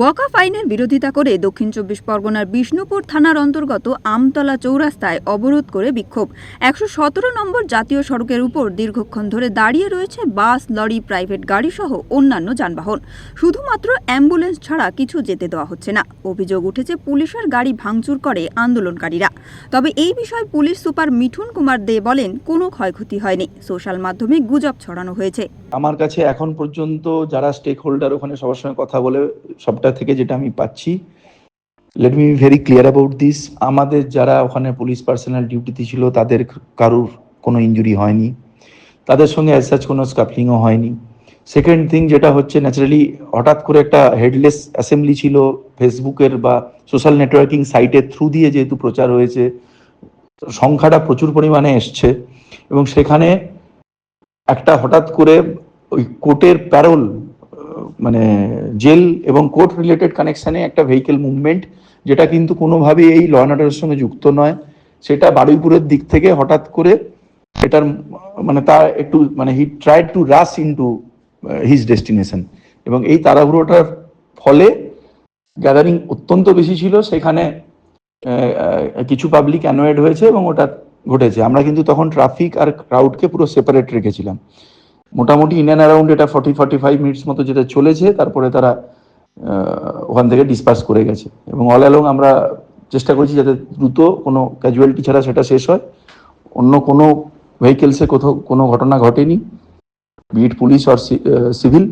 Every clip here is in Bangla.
ওয়াকাফ আইনের বিরোধিতা করে দক্ষিণ চব্বিশ পরগনার বিষ্ণুপুর থানার অন্তর্গত আমতলা চৌরাস্তায় অবরোধ করে বিক্ষোভ। একশো সতেরো নম্বর জাতীয় সড়কের উপর দীর্ঘক্ষণ ধরে দাঁড়িয়ে রয়েছে বাস, লরি, প্রাইভেট গাড়ি সহ অন্যান্য যানবাহন। শুধুমাত্র অ্যাম্বুলেন্স ছাড়া কিছু যেতে দেওয়া হচ্ছে না। অভিযোগ উঠেছে পুলিশের গাড়ি ভাঙচুর করে আন্দোলনকারীরা। তবে এই বিষয়ে পুলিশ সুপার মিঠুন কুমার দে বলেন, কোনো ক্ষয়ক্ষতি হয়নি। সোশ্যাল মাধ্যমে গুজব ছড়ানো হয়েছে। আমার কাছে এখন পর্যন্ত যারা স্টেক হোল্ডার ওখানে সবার সঙ্গে কথা বলে সবটা থেকে যেটা আমি পাচ্ছি। Let me very clear about this আমাদের যারা ওখানে পুলিশ পার্সোনাল ডিউটিতে ছিল, তাদের কারুর কোনো ইঞ্জুরি হয়নি। তাদের সঙ্গে অ্যাজ সাচ কোনো স্কাফলিংও হয়নি। সেকেন্ড থিং যেটা হচ্ছে ন্যাচারালি হঠাৎ করে একটা হেডলেস অ্যাসেম্বলি ছিল ফেসবুকের বা সোশ্যাল নেটওয়ার্কিং সাইটের থ্রু দিয়ে যেহেতু প্রচার হয়েছে, সংখ্যাটা প্রচুর পরিমাণে এসছে এবং সেখানে একটা হঠাৎ করে ওই কোর্টের প্যারোল মানে জেল এবং কোর্ট রিলেটেড কানেকশানে একটা ভেহিকেল মুভমেন্ট যেটা কিন্তু কোনোভাবেই এই ল অ্যান্ড সঙ্গে যুক্ত নয়। সেটা বারুইপুরের দিক থেকে হঠাৎ করে এটার মানে তার একটু মানে he try to rush into his destination এবং এই তাড়াহুড়োটার ফলে গ্যাদারিং অত্যন্ত বেশি ছিল। সেখানে কিছু পাবলিক অ্যানোয়েড হয়েছে এবং ওটা ঘটেছে। আমরা কিন্তু তখন ট্রাফিক আর ক্রাউডকে পুরো সেপারেট রেখেছিলাম। মোটামুটি ইন অ্যান্ড অ্যারাউন্ড এটা ফর্টি ফর্টি ফাইভ মিনিটস মতো যেটা চলেছে, তারপরে তারা ওখান থেকে ডিসপার্স করে গেছে। এবং অল অ্যালং আমরা চেষ্টা করেছি যাতে দ্রুত কোনো ক্যাজুয়ালিটি ছাড়া সেটা শেষ হয়। অন্য কোনো ভেহিকেলসে কোথাও কোনো ঘটনা ঘটেনি। বিট পুলিশ অর সিভিল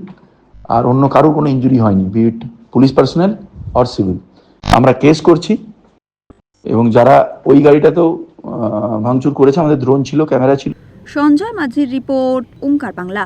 আর অন্য কারোর কোনো ইঞ্জুরি হয়নি। Beat police personal or civil আমরা কেস করছি, এবং যারা ওই গাড়িটাতেও ভাঙচুর করেছে, আমাদের ড্রোন ছিল, ক্যামেরা ছিল। সঞ্জয় মাঝির রিপোর্ট ওঙ্কার বাংলা।